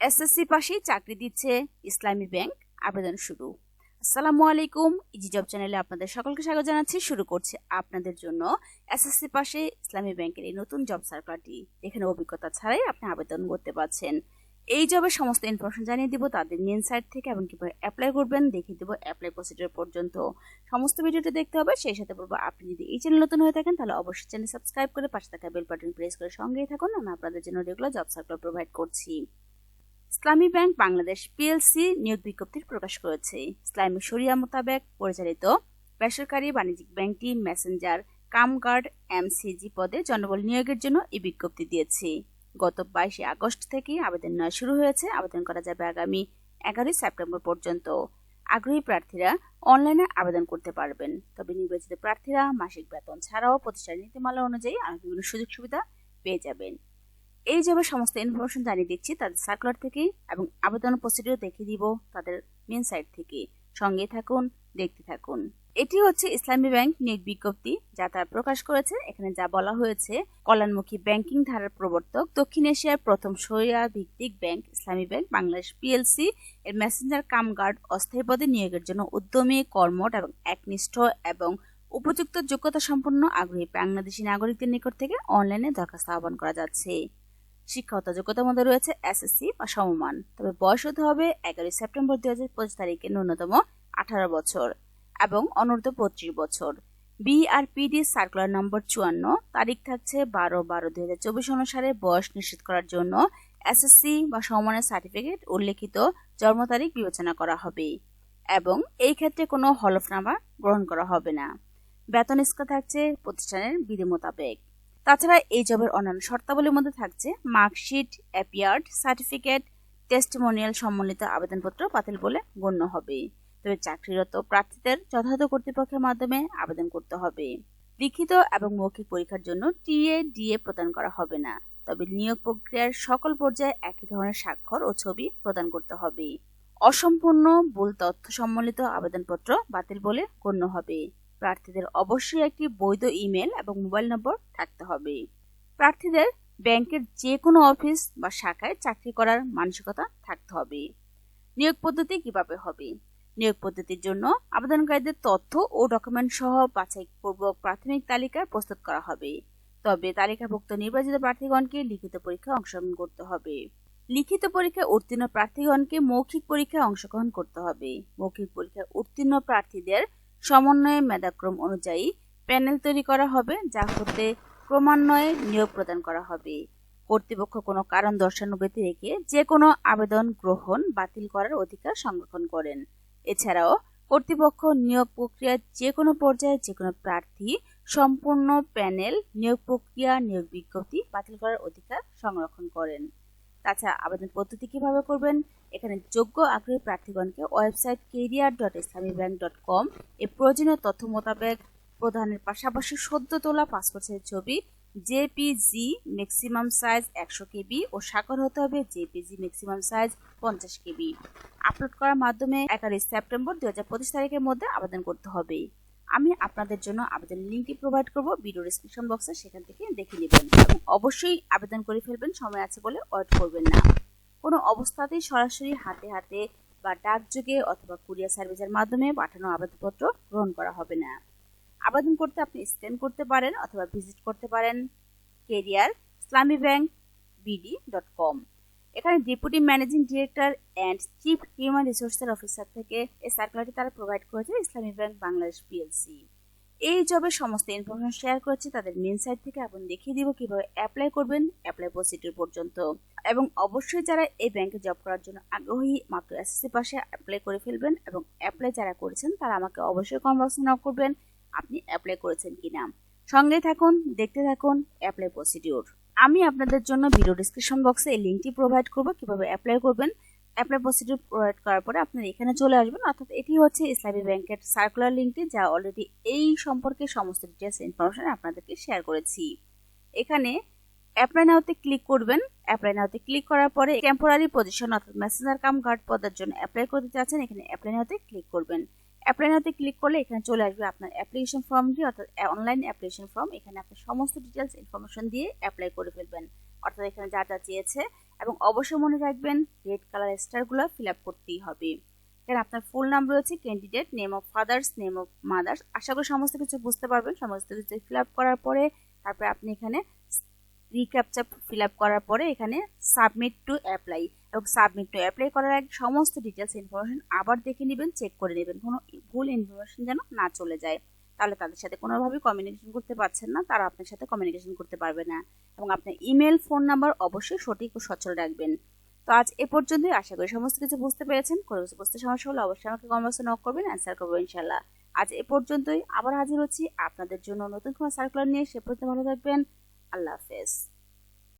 SSC পাশেই চাকরি দিচ্ছে ইসলামী ব্যাংক আবেদন শুরু। আসসালামু আলাইকুম ইজি জব চ্যানেলে আপনাদের সকলকে স্বাগত জানাচ্ছি। শুরু করছে আপনাদের জন্য এসএসসি পাশে ইসলামী ব্যাংকের এই নতুন জব সার্কুলারটি এখানে অভিজ্ঞতা ছাড়াই আপনি আবেদন করতে পারছেন। এই জবের সমস্ত ইনফরমেশন জানিয়ে দিব তাদের মেন সাইট থেকে এবং কীভাবে অ্যাপ্লাই করবেন, দেখিয়ে দেবো অ্যাপ্লাই প্রসিডিউর পর্যন্ত। সমস্ত ভিডিওটি দেখতে হবে, সেই সাথে বলব, আপনি যদি এই চ্যানেল নতুন হয়ে থাকেন, তাহলে অবশ্যই চ্যানেল সাবস্ক্রাইব করে পাশে থাকা বেল বাটন প্রেস করে সঙ্গেই থাকুন, আমি আপনাদের জন্য রেগুলার জব সার্কুলার প্রোভাইড করছি। ইসলামী ব্যাংক বাংলাদেশ পিএলসি নিয়োগ বিজ্ঞপ্তি প্রকাশ করেছে। ইসলামী শরিয়া মোতাবেক পরিচালিত বেসরকারি বাণিজ্যিক ব্যাংকটি মেসেঞ্জার কামগার্ড এমসিজি পদে জনবল নিয়োগের জন্য এই বিজ্ঞপ্তি দিয়েছে। গত বাইশে আগস্ট থেকে আবেদন নেওয়া শুরু হয়েছে। আবেদন করা যাবে আগামী এগারোই সেপ্টেম্বর পর্যন্ত। আগ্রহী প্রার্থীরা অনলাইনে আবেদন করতে পারবেন। তবে নির্বাচিত প্রার্থীরা মাসিক বেতন ছাড়াও প্রতিষ্ঠানের নীতিমালা অনুযায়ী বিভিন্ন সুযোগ সুবিধা পেয়ে যাবেন। এই জবের সমস্ত ইনফরমেশন জানিয়ে দিচ্ছি, তাদের সার্কুলার থেকে এবং আবেদন প্রসিডিও দেখিয়ে দিব তাদের মেন সাইট থেকে। সঙ্গে থাকুন, দেখতে থাকুন। এটি হচ্ছে ইসলামী ব্যাংক নিয়োগ বিজ্ঞপ্তি, যা তারা প্রকাশ করেছে। এখানে যা বলা হয়েছে, কল্যাণমুখী ব্যাংকিং ধারার প্রবর্তক দক্ষিণ এশিয়ার প্রথম সরিয়া ভিত্তিক bank Islami bank, Bangladesh PLC এর মেসেঞ্জার কাম গার্ড অস্থায়ী পদে নিয়োগের জন্য উদ্যমী কর্মট এবং একনিষ্ঠ এবং উপযুক্ত যোগ্যতা সম্পন্ন আগ্রহী বাংলাদেশি নাগরিকদের নিকট থেকে অনলাইনে দরখাস্ত আহ্বান করা যাচ্ছে। শিক্ষাগত যোগ্যতার মধ্যে রয়েছে এসএসসি বা সমমান। তবে বয়স হতে হবে এগারোই সেপ্টেম্বর দুই হাজার পঁচিশ তারিখে ন্যূনতম আঠারো বছর এবং অনূর্ধ্ব পঁচিশ বছর। বিআরপিডি সার্কুলার নম্বর চুয়ান্ন, তারিখ থাকছে বারো বারো দুই হাজার চব্বিশ অনুসারে বয়স নিশ্চিত করার জন্য এসএসসি বা সমমানের সার্টিফিকেট উল্লেখিত জন্ম তারিখ বিবেচনা করা হবে এবং এই ক্ষেত্রে কোনো হলফনামা গ্রহণ করা হবে না। বেতন স্কেল থাকছে প্রতিষ্ঠানের বিধি মোতাবেক। তাছাড়া এই জবের অন্যান্য শর্তাবলীর মধ্যে থাকছে মার্কশিট, অ্যাপিয়ার্ড, সার্টিফিকেট, টেস্টিমোনিয়াল সম্বলিত আবেদনপত্র বাতিল বলে গণ্য হবে। তবে চাকরিরত প্রার্থীদের যথাযথ কর্তৃপক্ষের মাধ্যমে আবেদন করতে হবে। লিখিত এবং মৌখিক পরীক্ষার জন্য টিএ, ডিএ প্রদান করা হবে না। তবে নিয়োগ প্রক্রিয়ার সকল পর্যায়ে একই ধরনের স্বাক্ষর ও ছবি প্রদান করতে হবে। অসম্পূর্ণ ভুল তথ্য সম্বলিত আবেদনপত্র বাতিল বলে গণ্য হবে। প্রার্থীদের অবশ্যই একটি বৈধ ইমেল এবং মোবাইল নম্বর থাকতে হবে। প্রার্থীদের ব্যাংকের যে কোনো অফিস বা শাখায় চাকরি করার মানসিকতা থাকতে হবে। নিয়োগ পদ্ধতি কীভাবে হবে? নিয়োগ পদ্ধতির জন্য আবেদনকারীদের তথ্য ও ডকুমেন্ট সহ বাছাইপূর্বক প্রাথমিক তালিকা প্রস্তুত করা হবে। তবে তালিকাভুক্ত নির্বাচিত প্রার্থীগণকে লিখিত পরীক্ষায় অংশগ্রহণ করতে হবে। লিখিত পরীক্ষায় উত্তীর্ণ প্রার্থীগণকে মৌখিক পরীক্ষায় অংশগ্রহণ করতে হবে। মৌখিক পরীক্ষায় উত্তীর্ণ প্রার্থীদের সমন্বয়ে মেধাক্রম অনুযায়ী প্যানেল তৈরি করা হবে, যা করতে ক্রমান্বয়ে নিয়োগ প্রদান করা হবে। কর্তৃপক্ষ কোনো কারণ দর্শানো ব্যতি রেখে যে কোনো আবেদন গ্রহণ বাতিল করার অধিকার সংরক্ষণ করেন। এছাড়াও, কর্তৃপক্ষ নিয়োগ প্রক্রিয়ার যে কোনো পর্যায়ে যে কোনো প্রার্থী সম্পূর্ণ প্যানেল নিয়োগ প্রক্রিয়া নিয়োগ বিজ্ঞপ্তি বাতিল করার অধিকার সংরক্ষণ করেন। তাছাড়া আবেদন পদ্ধতি কীভাবে করবেন? এখানে যোগ্য আগ্রহী প্রার্থীগণকে website career dot Islami bank dot com এ প্রয়োজনীয় তথ্য মোতাবেক প্রদানের পাশাপাশি সদ্য তোলা পাসপোর্ট সাইজ ছবি, জেপিজি ম্যাক্সিমাম সাইজ একশো কেবি ও স্বাক্ষর হতে হবে জেপিজি ম্যাক্সিমাম সাইজ পঞ্চাশ কেবি। আপলোড করার মাধ্যমে এগারোই সেপ্টেম্বর দু হাজার পঁচিশ তারিখের মধ্যে আবেদন করতে হবে। আমি আপনাদের জন্য আবেদন লিঙ্কটি প্রোভাইড করব ভিডিও ডিসক্রিপশন বক্সে সেখান থেকে দেখে নেবেন। অবশ্যই আবেদন করে ফেলবেন, সময় আছে বলে ওয়েট করবেন না। কোনো অবস্থাতেই সরাসরি হাতে হাতে বা ডাকযোগে অথবা কুরিয়ার সার্ভিসের মাধ্যমে পাঠানো আবেদনপত্র গ্রহণ করা হবে না। আবেদন করতে আপনি স্ক্যান করতে পারেন অথবা ভিজিট করতে পারেন। কেরিয়ার ইসলামী ব্যাংক বিডি ডট কম এখানে deputy managing director and chief human রিসোর্সের অফিসার থেকে এই সার্কুলারটি তারা প্রোভাইড করেছে ইসলামী ব্যাংক বাংলাদেশ পিএলসি এই জবের সমস্ত ইনফরমেশন শেয়ার করেছে, তাদের মেন সাইট থেকে এবং দেখিয়ে দিব কীভাবে অ্যাপ্লাই করবেন অ্যাপ্লাই প্রসিডিউর পর্যন্ত। এবং অবশ্যই যারা এই ব্যাংকে জব করার জন্য আগ্রহী, মাত্র এসএসসি পাশে অ্যাপ্লাই করে ফেলবেন এবং অ্যাপ্লাই যারা করেছেন, তারা আমাকে অবশ্যই নক করবেন, আপনি অ্যাপ্লাই করেছেন কিনা। সঙ্গে থাকুন, দেখতে থাকুন অ্যাপ্লাই প্রসিডিউর আমি আপনাদের জন্য ভিডিও ডিসক্রিপশন বক্সে এই লিঙ্কটি প্রোভাইড করব, কীভাবে অ্যাপ্লাই করবেন। অ্যাপ্লাই প্রসিডিউর প্রোভাইড করার পরে আপনারা এখানে চলে আসবেন, অর্থাৎ এটি হচ্ছে ইসলামী ব্যাংকের সার্কুলার লিঙ্কটি যা অলরেডি এই সম্পর্কে সমস্ত ডিটেলস ইনফরমেশন আপনাদেরকে শেয়ার করেছি। এখানে অ্যাপ্লাই নাওতে ক্লিক করবেন। অ্যাপ্লাই নাওতে ক্লিক করার পরে টেম্পোরারি পজিশন অর্থাৎ মেসেঞ্জার কাম গার্ড পদের জন্য অ্যাপ্লাই করতে চাচ্ছেন, এখানে অ্যাপ্লাই নাওতে ক্লিক করবেন। অ্যাপ্লাই নাওতে ক্লিক করলে এখানে চলে আসবে আপনার অ্যাপ্লিকেশন ফর্মটি অর্থাৎ অনলাইন অ্যাপ্লিকেশন ফর্ম এখানে আপনি সমস্ত ডিটেলস ইনফরমেশন দিয়ে অ্যাপ্লাই করে ফেলবেন। অর্থাৎ এখানে যা যা চেয়েছে এবং অবশ্যই মনে রাখবেন রেড কালার স্টারগুলো ফিল আপ করতেই হবে। এখানে আপনার ফুল নাম রয়েছে candidate name of father's name of mother's আশা করি সমস্ত কিছু বুঝতে পারবেন। সমস্ত কিছু ফিল আপ করার পরে, তারপরে আপনি এখানে রিক্যাপচা ফিল আপ করার পরে এখানে সাবমিট টু অ্যাপ্লাই এবং সাবমিট টু অ্যাপ্লাই করার আগে সমস্ত ডিটেলস ইনফরমেশন আবার দেখে নেবেন চেক করে নেবেন। কোনো ভুল ইনফরমেশন যেন না চলে যায়। তাহলে তাদের সাথে কোনোভাবেই কমিউনিকেশন করতে পারছেন না, তারা আপনার সাথে কমিউনিকেশন করতে পারবে না। এবং আপনার ইমেল ফোন নাম্বার অবশ্যই সঠিক ও সচল রাখবেন। তো আজ এ পর্যন্তই। আশা করি সমস্ত কিছু বুঝতে পেরেছেন। কোনো কিছু বুঝতে সমস্যা হলে অবশ্যই আমাকে কমেন্টসে নক করবেন অ্যান্সার করব ইনশাল্লাহ আজ এ পর্যন্তই। আবার হাজির হচ্ছি আপনাদের জন্য নতুন কোনো সার্কুলার নিয়ে। সে পর্যন্ত ভালো থাকবেন। আল্লাহ হাফেজ।